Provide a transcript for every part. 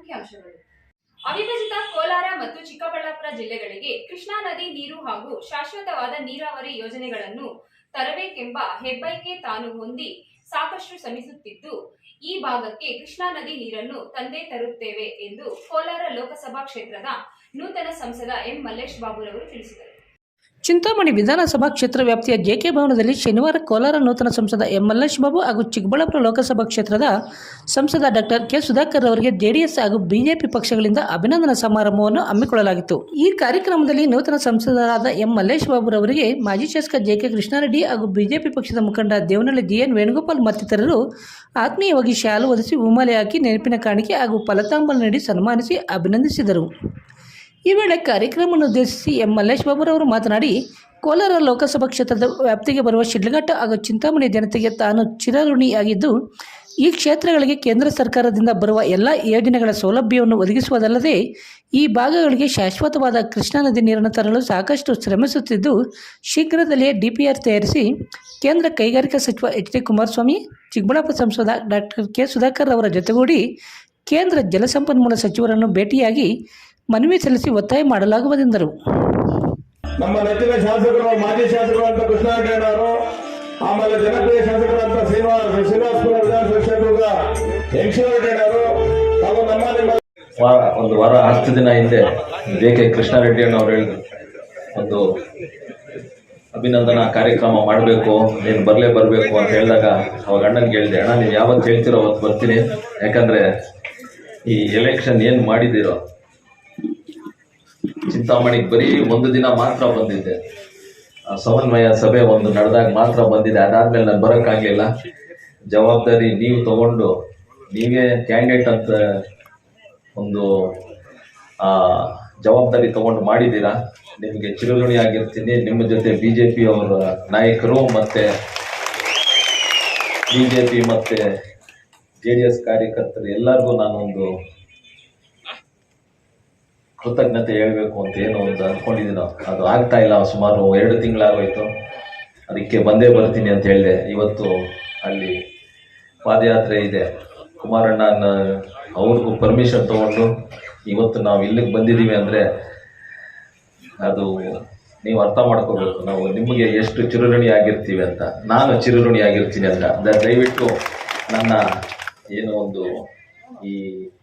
ಮುಖ್ಯಾಂಶಗಳು. ಅವಿಭಜಿತ ಕೋಲಾರ ಮತ್ತು ಚಿಕ್ಕಬಳ್ಳಾಪುರ ಜಿಲ್ಲೆಗಳಿಗೆ ಕೃಷ್ಣಾ ನದಿ ನೀರು ಹಾಗೂ ಶಾಶ್ವತವಾದ ನೀರಾವರಿ ಯೋಜನೆಗಳನ್ನು ತರಬೇಕೆಂಬ ಹೆಬ್ಬೈಕೆ ತಾನು ಹೊಂದಿ ಸಾಕಷ್ಟು ಶ್ರಮಿಸುತ್ತಿದ್ದು, ಈ ಭಾಗಕ್ಕೆ ಕೃಷ್ಣಾ ನದಿ ನೀರನ್ನು ತಂದೇ ತರುತ್ತೇವೆ ಎಂದು ಕೋಲಾರ ಲೋಕಸಭಾ ಕ್ಷೇತ್ರದ ನೂತನ ಸಂಸದ ಎಂ ಮಲ್ಲೇಶ್ ಬಾಬುರವರು ತಿಳಿಸಿದರು. ಚಿಂತಾಮಣಿ ವಿಧಾನಸಭಾ ಕ್ಷೇತ್ರ ವ್ಯಾಪ್ತಿಯ ಜೆಕೆ ಭವನದಲ್ಲಿ ಶನಿವಾರ ಕೋಲಾರ ನೂತನ ಸಂಸದ ಎಂ ಮಲ್ಲೇಶ್ ಬಾಬು ಹಾಗೂ ಚಿಕ್ಕಬಳ್ಳಾಪುರ ಲೋಕಸಭಾ ಕ್ಷೇತ್ರದ ಸಂಸದ ಡಾಕ್ಟರ್ ಕೆ ಸುಧಾಕರ್ ಅವರಿಗೆ ಜೆಡಿಎಸ್ ಹಾಗೂ ಬಿಜೆಪಿ ಪಕ್ಷಗಳಿಂದ ಅಭಿನಂದನಾ ಸಮಾರಂಭವನ್ನು ಹಮ್ಮಿಕೊಳ್ಳಲಾಗಿತ್ತು. ಈ ಕಾರ್ಯಕ್ರಮದಲ್ಲಿ ನೂತನ ಸಂಸದರಾದ ಎಂ ಮಲ್ಲೇಶ್ ಬಾಬುರವರಿಗೆ ಮಾಜಿ ಶಾಸಕ ಜೆಕೆ ಕೃಷ್ಣಾರೆಡ್ಡಿ ಹಾಗೂ ಬಿಜೆಪಿ ಪಕ್ಷದ ಮುಖಂಡ ದೇವನಹಳ್ಳಿ ಜಿಎನ್ ವೇಣುಗೋಪಾಲ್ ಮತ್ತಿತರರು ಆತ್ಮೀಯವಾಗಿ ಶಾಲು ಒದಿಸಿ ಉಮಾಲೆ ಹಾಕಿ ನೆನಪಿನ ಕಾಣಿಕೆ ಹಾಗೂ ಫಲತಾಂಬಲ ನೀಡಿ ಸನ್ಮಾನಿಸಿ ಅಭಿನಂದಿಸಿದರು. ಈ ವೇಳೆ ಕಾರ್ಯಕ್ರಮವನ್ನು ಉದ್ದೇಶಿಸಿ ಎಂ ಮಲ್ಲೇಶ್ ಬಾಬುರವರು ಮಾತನಾಡಿ, ಕೋಲಾರ ಲೋಕಸಭಾ ಕ್ಷೇತ್ರದ ವ್ಯಾಪ್ತಿಗೆ ಬರುವ ಶಿಡ್ಲಘಟ್ಟ ಹಾಗೂ ಚಿಂತಾಮಣಿ ಜನತೆಗೆ ತಾನು ಚಿರಋಣಿಯಾಗಿದ್ದು, ಈ ಕ್ಷೇತ್ರಗಳಿಗೆ ಕೇಂದ್ರ ಸರ್ಕಾರದಿಂದ ಬರುವ ಎಲ್ಲ ಯೋಜನೆಗಳ ಸೌಲಭ್ಯವನ್ನು ಒದಗಿಸುವುದಲ್ಲದೆ, ಈ ಭಾಗಗಳಿಗೆ ಶಾಶ್ವತವಾದ ಕೃಷ್ಣಾ ನದಿ ನೀರನ್ನು ತರಲು ಸಾಕಷ್ಟು ಶ್ರಮಿಸುತ್ತಿದ್ದು ಶೀಘ್ರದಲ್ಲಿಯೇ ಡಿಪಿಆರ್ ತಯಾರಿಸಿ ಕೇಂದ್ರ ಕೈಗಾರಿಕಾ ಸಚಿವ ಎಚ್ ಡಿ ಕುಮಾರಸ್ವಾಮಿ, ಚಿಕ್ಕಬಳ್ಳಾಪುರ ಸಂಸದ ಡಾಕ್ಟರ್ ಕೆ ಸುಧಾಕರ್ ಅವರ ಜೊತೆಗೂಡಿ ಕೇಂದ್ರ ಜಲಸಂಪನ್ಮೂಲ ಸಚಿವರನ್ನು ಭೇಟಿಯಾಗಿ ಮನವಿ ಸಲ್ಲಿಸಿ ಒತ್ತಾಯ ಮಾಡಲಾಗುವುದೆಂದರು. ನಮ್ಮ ನೆಚ್ಚಿನ ಶಾಸಕರು ಮಾಜಿ ಶಾಸಕರು ಅಂತ ಕೃಷ್ಣಾರಾಯಣ ಅವರು ಆಮೇಲೆ ಜನಪ್ರಿಯ ಶಾಸಕರಂತ ಶ್ರೀನಿವಾಸ ಶ್ರೀನಿವಾಸಪುರ ವಿಧಾನಸಭೆ ಕ್ಷೇತ್ರದ ಅವರು ಹಾಗೂ ನಮ್ಮ ಒಂದು ವಾರ ಹತ್ತು ದಿನ ಹಿಂದೆ ಜೆ ಕೆ ಕೃಷ್ಣಾರೆಡ್ಡಿ ಅವರು ಹೇಳಿದ್ರು. ಒಂದು ಅಭಿನಂದನಾ ಕಾರ್ಯಕ್ರಮ ಮಾಡಬೇಕು ನೀನು ಬರಲೇ ಬರಬೇಕು ಅಂತ ಹೇಳಿದಾಗ ಅವಾಗ ಅಣ್ಣನಿಗೆ ಹೇಳಿದೆ ಅಣ್ಣ ನೀವು ಯಾವತ್ತು ಹೇಳ್ತಿರೋ ಅವತ್ತು ಬರ್ತೀನಿ. ಯಾಕಂದರೆ ಈ ಎಲೆಕ್ಷನ್ ಏನು ಮಾಡಿದ್ದೀರೋ ಚಿಂತಾಮಣಿಗೆ ಬರೀ ಒಂದು ದಿನ ಮಾತ್ರ ಬಂದಿದ್ದೆ ಸಮನ್ವಯ ಸಭೆ ಒಂದು ನಡೆದಾಗ ಮಾತ್ರ ಬಂದಿದೆ. ಅದಾದ್ಮೇಲೆ ನಾನು ಬರೋಕ್ಕಾಗಲಿಲ್ಲ. ಜವಾಬ್ದಾರಿ ನೀವು ತಗೊಂಡು ನೀವೇ ಕ್ಯಾಂಡಿಡೇಟ್ ಅಂತ ಒಂದು ಆ, ಜವಾಬ್ದಾರಿ ತಗೊಂಡು ಮಾಡಿದ್ದೀರಾ? ನಿಮಗೆ ಚಿರಋಣಿ ಆಗಿರ್ತೀನಿ. ನಿಮ್ಮ ಜೊತೆ ಬಿ ಜೆ ಪಿ ಅವರ ನಾಯಕರು ಮತ್ತು ಬಿ ಜೆ ಪಿ ಮತ್ತು ಜೆ ಡಿ ಎಸ್ ಕಾರ್ಯಕರ್ತರು ಎಲ್ಲರಿಗೂ ನಾನೊಂದು ಕೃತಜ್ಞತೆ ಹೇಳಬೇಕು ಅಂತ ಏನೋ ಒಂದು ನಾವು ಅದು ಆಗ್ತಾ ಇಲ್ಲ, ಸುಮಾರು ಎರಡು ತಿಂಗಳಾಗೋಯ್ತು. ಅದಕ್ಕೆ ಬಂದೇ ಬರ್ತೀನಿ ಅಂತ ಹೇಳಿದೆ. ಇವತ್ತು ಅಲ್ಲಿ ಪಾದಯಾತ್ರೆ ಇದೆ. ಕುಮಾರಣ್ಣನ, ಅವ್ರಿಗೂ ಪರ್ಮಿಷನ್ ತೊಗೊಂಡು ಇವತ್ತು ನಾವು ಇಲ್ಲಿಗೆ ಬಂದಿದ್ದೀವಿ ಅಂದರೆ ಅದು ನೀವು ಅರ್ಥ ಮಾಡ್ಕೋಬೇಕು. ನಾವು ನಿಮಗೆ ಎಷ್ಟು ಚಿರುರುಣಿ ಆಗಿರ್ತೀವಿ ಅಂತ. ನಾನು ಚಿರುರುಣಿ ಆಗಿರ್ತೀನಿ ಅಂತ. ದಯವಿಟ್ಟು ನನ್ನ ಏನೋ ಒಂದು ಈ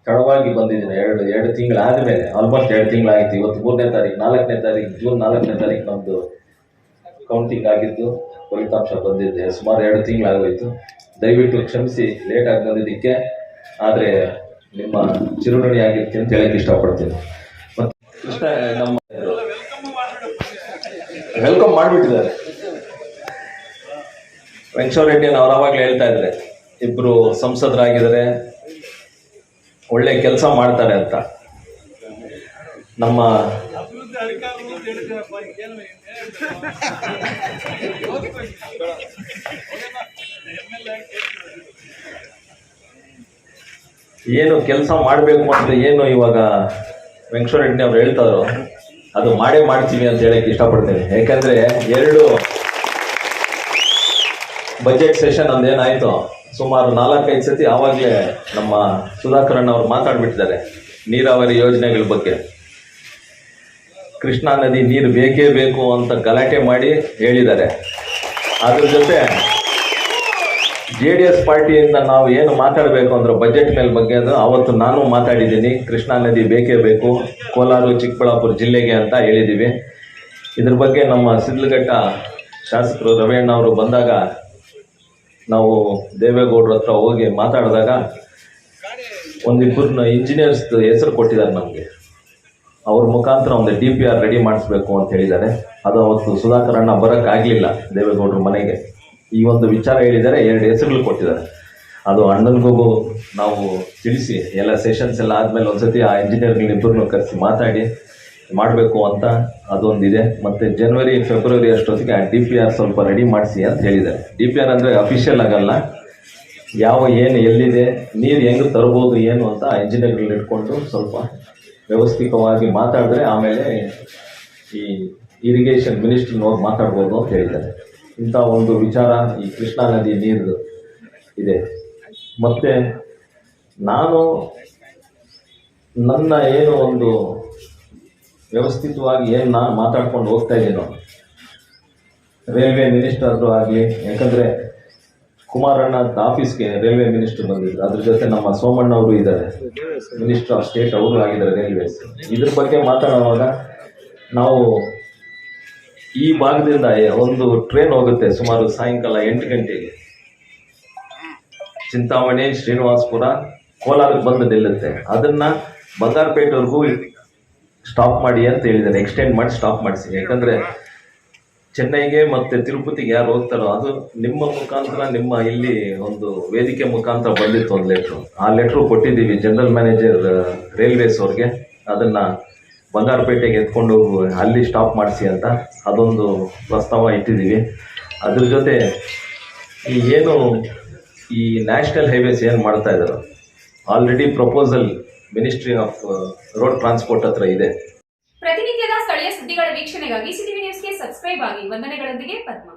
ತಡವಾಗಿ ಬಂದಿದ್ದೀನಿ ಎರಡು ಎರಡು ತಿಂಗಳಾದ ಮೇಲೆ ಆಲ್ಮೋಸ್ಟ್ ಎರಡು ತಿಂಗಳಾಗಿತ್ತು ಇವತ್ತು ಮೂರನೇ ತಾರೀಕು ನಾಲ್ಕನೇ ತಾರೀಕು ಜೂನ್ ನಾಲ್ಕನೇ ತಾರೀಕು ನಮ್ಮದು ಕೌಂಟಿಂಗ್ ಆಗಿದ್ದು ಫಲಿತಾಂಶ ಬಂದಿದ್ದೆ ಸುಮಾರು ಎರಡು ತಿಂಗಳಾಗೋಯಿತು ದಯವಿಟ್ಟು ಕ್ಷಮಿಸಿ ಲೇಟಾಗಿ ಬಂದಿದ್ದಕ್ಕೆ. ಆದರೆ ನಿಮ್ಮ ಚಿರುಣಿ ಆಗಿರ್ತೀನಿ ಅಂತ ಹೇಳಕ್ಕೆ ಇಷ್ಟಪಡ್ತೀನಿ. ಮತ್ತು ಕೃಷ್ಣ ನಮ್ಮ ವೆಲ್ಕಮ್ ಮಾಡಿಬಿಟ್ಟಿದ್ದಾರೆ. ವೆಂಕಟರೆಡ್ಡಿ ಅವ್ರು ಅವಾಗಲೇ ಹೇಳ್ತಾ ಇದ್ದಾರೆ. ಇಬ್ಬರು ಸಂಸದರಾಗಿದ್ದಾರೆ. ಒಳ್ಳೆ ಕೆಲಸ ಮಾಡ್ತಾರೆ ಅಂತ. ನಮ್ಮ ಏನು ಕೆಲಸ ಮಾಡಬೇಕು ಅಂತ ಏನು ಇವಾಗ ವೆಂಕಟರೆಡ್ಡಿ ಅವ್ರು ಹೇಳ್ತಾರೋ, ಅದು ಮಾಡೇ ಮಾಡ್ತೀವಿ ಅಂತ ಹೇಳಕ್ಕೆ ಇಷ್ಟಪಡ್ತೀನಿ. ಯಾಕಂದ್ರೆ ಎರಡು ಬಜೆಟ್ ಸೆಷನ್ ಅಂದೇನಾಯ್ತು ಸುಮಾರು ನಾಲ್ಕೈದು ಸತಿ ಆವಾಗಲೇ ನಮ್ಮ ಸುಧಾಕರಣ್ಣ ಅವರು ಮಾತಾಡಿಬಿಟ್ಟಿದ್ದಾರೆ. ನೀರಾವರಿ ಯೋಜನೆಗಳ ಬಗ್ಗೆ. ಕೃಷ್ಣಾ ನದಿ ನೀರು ಬೇಕೇ ಬೇಕು ಅಂತ ಗಲಾಟೆ ಮಾಡಿ ಹೇಳಿದ್ದಾರೆ. ಅದ್ರ ಜೊತೆ ಜೆ ಡಿ ಎಸ್ ಪಾರ್ಟಿಯಿಂದ ನಾವು ಏನು ಮಾತಾಡಬೇಕು ಅಂದ್ರೆ ಬಜೆಟ್ ಮೇಲೆ ಬಗ್ಗೆ ಅದು ಅವತ್ತು ನಾನು ಮಾತಾಡಿದ್ದೀನಿ. ಕೃಷ್ಣಾ ನದಿ ಬೇಕೇ ಬೇಕು. ಕೋಲಾರ, ಚಿಕ್ಕಬಳ್ಳಾಪುರ ಜಿಲ್ಲೆಗೆ ಅಂತ ಹೇಳಿದ್ದೀವಿ. ಇದ್ರ ಬಗ್ಗೆ ನಮ್ಮ ಸಿದ್ಲಘಟ್ಟ ಶಾಸಕರು ರವೀಣ್ಣ ಅವರು ಬಂದಾಗ ನಾವು ದೇವೇಗೌಡರ ಹತ್ರ ಹೋಗಿ ಮಾತಾಡಿದಾಗ ಒಂದಿಬ್ಬರನ್ನ ಇಂಜಿನಿಯರ್ಸ್ ಹೆಸರು ಕೊಟ್ಟಿದ್ದಾರೆ ನಮಗೆ. ಅವ್ರ ಮುಖಾಂತರ ಒಂದು ಡಿ ಪಿ ಆರ್ ರೆಡಿ ಮಾಡಿಸ್ಬೇಕು ಅಂತ ಹೇಳಿದ್ದಾರೆ. ಅದು ಅವತ್ತು ಸುಧಾಕರ್ ಅಣ್ಣ ಬರೋಕ್ಕಾಗಲಿಲ್ಲ ದೇವೇಗೌಡರ ಮನೆಗೆ. ಈ ಒಂದು ವಿಚಾರ ಹೇಳಿದ್ದಾರೆ ಎರಡು ಹೆಸರುಗಳು ಕೊಟ್ಟಿದ್ದಾರೆ. ಅದು ಅಣ್ಣನಿಗೂ ನಾವು ತಿಳಿಸಿ ಎಲ್ಲ ಸೆಷನ್ಸ್ ಎಲ್ಲ ಆದಮೇಲೆ ಒಂದ್ಸತಿ ಆ ಇಂಜಿನಿಯರ್ಗಳಿಬ್ಬರನ್ನು ಕರೆಸಿ ಮಾತಾಡಿ. ಮಾಡಬೇಕು ಅಂತ ಅದೊಂದಿದೆ. ಮತ್ತು ಜನವರಿ ಫೆಬ್ರವರಿ ಅಷ್ಟೊತ್ತಿಗೆ ಆ ಡಿ ಪಿ ಆರ್ ಸ್ವಲ್ಪ ರೆಡಿ ಮಾಡಿಸಿ ಅಂತ ಹೇಳಿದ್ದಾರೆ. ಡಿ ಪಿ ಆರ್ ಅಂದರೆ ಅಫಿಷಿಯಲ್ ಆಗಲ್ಲ. ಯಾವ, ಏನು, ಎಲ್ಲಿದೆ, ನೀರು ಹೆಂಗೆ ತರ್ಬೋದು, ಏನು ಅಂತ ಇಂಜಿನಿಯರ್ಗಳು ಇಟ್ಕೊಂಡು ಸ್ವಲ್ಪ ವ್ಯವಸ್ಥಿತವಾಗಿ ಮಾತಾಡಿದ್ರೆ ಆಮೇಲೆ ಈ ಇರಿಗೇಷನ್ ಮಿನಿಸ್ಟ್ರಿನವ್ರು ಮಾತಾಡ್ಬೋದು ಅಂತ ಹೇಳಿದ್ದಾರೆ. ಇಂಥ ಒಂದು ವಿಚಾರ ಈ ಕೃಷ್ಣಾ ನದಿ ನೀರು ಇದೆ. ಮತ್ತು ನಾನು ನನ್ನ ಏನು ಒಂದು ವ್ಯವಸ್ಥಿತವಾಗಿ ಏನು ನಾ ಮಾತಾಡ್ಕೊಂಡು ಹೋಗ್ತಾ ಇದ್ದೀನೋ. ರೈಲ್ವೆ ಮಿನಿಸ್ಟರ್ದು ಆಗಲಿ, ಯಾಕಂದರೆ ಕುಮಾರಣ್ಣ ಆಫೀಸ್ಗೆ ರೈಲ್ವೆ ಮಿನಿಸ್ಟರ್ ಬಂದಿದ್ರು. ಅದ್ರ ಜೊತೆ ನಮ್ಮ ಸೋಮಣ್ಣ ಅವರು ಇದ್ದಾರೆ. ಮಿನಿಸ್ಟರ್ ಆಫ್ ಸ್ಟೇಟ್ ಅವರು ಆಗಿದ್ದಾರೆ ರೈಲ್ವೇಸ್. ಇದ್ರ ಬಗ್ಗೆ ಮಾತಾಡುವಾಗ ನಾವು ಈ ಭಾಗದಿಂದ ಒಂದು ಟ್ರೈನ್ ಹೋಗುತ್ತೆ ಸುಮಾರು ಸಾಯಂಕಾಲ ಎಂಟು ಗಂಟೆಗೆ. ಚಿಂತಾಮಣಿ ಶ್ರೀನಿವಾಸಪುರ ಕೋಲಾರಕ್ಕೆ ಬಂದು ನಿಲ್ಲುತ್ತೆ. ಅದನ್ನು ಬಂಗಾರಪೇಟೆವರೆಗೂ ಸ್ಟಾಪ್ ಮಾಡಿ ಅಂತ ಹೇಳಿದ್ದಾರೆ. ಎಕ್ಸ್ಟೆಂಡ್ ಮಾಡಿ ಸ್ಟಾಪ್ ಮಾಡಿಸಿ. ಯಾಕಂದ್ರೆ ಚೆನ್ನೈಗೆ ಮತ್ತೆ ತಿರುಪತಿಗೆ ಯಾರು ಹೋಗ್ತಾರೋ ಅದು ನಿಮ್ಮ ಮುಖಾಂತರ ನಿಮ್ಮ ಇಲ್ಲಿ ಒಂದು ವೇದಿಕೆ ಮುಖಾಂತರ ಬಂದಿತ್ತು ಒಂದು ಲೆಟ್ರು ಆ ಲೆಟ್ರು ಕೊಟ್ಟಿದ್ದೀವಿ ಜನರಲ್ ಮ್ಯಾನೇಜರ್ ರೈಲ್ವೇಸ್ ಅವ್ರಿಗೆ. ಅದನ್ನ ಬಂಗಾರಪೇಟೆಗೆ ಎತ್ಕೊಂಡು ಅಲ್ಲಿ ಸ್ಟಾಪ್ ಮಾಡಿಸಿ ಅಂತ ಅದೊಂದು ಪ್ರಸ್ತಾವ ಇಟ್ಟಿದ್ದೀವಿ. ಅದ್ರ ಜೊತೆ ಈ ಏನು ಈ ನ್ಯಾಷನಲ್ ಹೈವೇಸ್ ಏನು ಮಾಡ್ತಾ ಇದ್ದಾರೋ already proposal ministry of road transport ಹತ್ರ ಇದೆ. ಪ್ರತಿನಿತ್ಯದ ಸ್ಥಳೀಯ ಸುದ್ದಿಗಳ ವೀಕ್ಷಣೆಗಾಗಿ ಸಿಟಿವಿ ನ್ಯೂಸ್ಗೆ ಸಬ್ಸ್ಕ್ರೈಬ್ ಆಗಿ. ವಂದನೆಗಳೊಂದಿಗೆ ಪದ್ಮ.